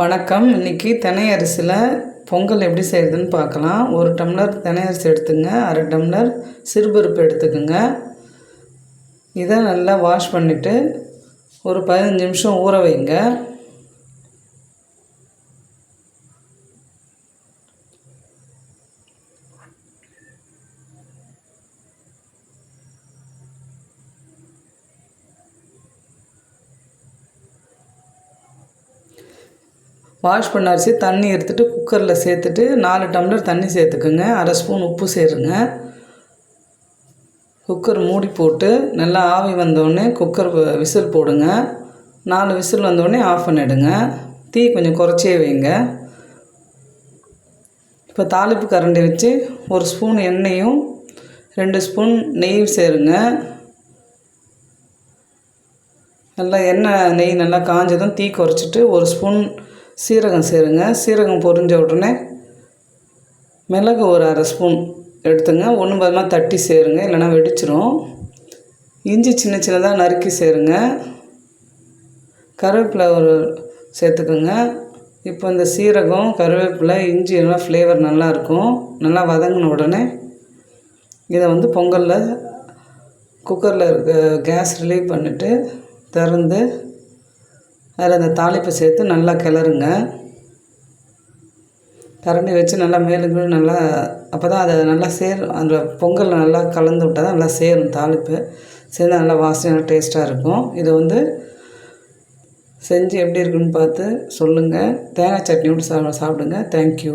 வணக்கம். இன்றைக்கி தினை அரிசியில் பொங்கல் எப்படி செய்கிறதுன்னு பார்க்கலாம். ஒரு டம்ளர் தினை அரிசி எடுத்துங்க. அரை டம்ளர் சிறுபருப்பு எடுத்துக்கோங்க. இதை நல்லா வாஷ் பண்ணிவிட்டு ஒரு பதினஞ்சு நிமிஷம் ஊற வைங்க. வாஷ் பண்ண அரிசி தண்ணி எடுத்துகிட்டு குக்கரில் சேர்த்துட்டு நாலு டம்ளர் தண்ணி சேர்த்துக்குங்க. அரை ஸ்பூன் உப்பு சேருங்க. குக்கர் மூடி போட்டு நல்லா ஆவி வந்தோடனே குக்கர் விசில் போடுங்க. நாலு விசில் வந்தோடனே ஆஃப் பண்ணிவிடுங்க தீ கொஞ்சம் குறைச்சே வைங்க. இப்போ தாளிப்பு கரண்டி வச்சு ஒரு ஸ்பூன் எண்ணெயும் ரெண்டு ஸ்பூன் நெய்யும் சேருங்க. நல்லா எண்ணெய் நெய் நல்லா காஞ்சதும் தீ குறைச்சிட்டு ஒரு ஸ்பூன் சீரகம் சேருங்க. சீரகம் பொரிஞ்ச உடனே மிளகு ஒரு அரை ஸ்பூன் எடுத்துங்க. ஒன்று பதிலாக தட்டி சேருங்க இல்லைன்னா வெடிச்சிரும். இஞ்சி சின்ன சின்னதாக நறுக்கி சேருங்க. கருவேப்பிலை ஒரு சேர்த்துக்குங்க. இப்போ இந்த சீரகம் கருவேப்பிலை இஞ்சி எல்லாம் ஃப்ளேவர் நல்லாயிருக்கும் நல்லா வதங்கின உடனே இதை வந்து பொங்கலில் குக்கரில் இருக்க கேஸ் ரிலீவ் பண்ணிவிட்டு திறந்து அதில் அந்த தாளிப்பை சேர்த்து நல்லா கிளறுங்க. கரண்டி வச்சு நல்லா மேலும் நல்லா அப்போ தான் அதை நல்லா சேரும் அந்த பொங்கலில் நல்லா கலந்து விட்டால் தான் நல்லா சேரும் தாளிப்பு. சேர்ந்து நல்லா வாசனையாக டேஸ்ட்டாக இருக்கும். இதை வந்து செஞ்சு எப்படி இருக்குன்னு பார்த்து சொல்லுங்கள் தேங்காய் சட்னியோடு சா சாப்பிடுங்க. தேங்க்யூ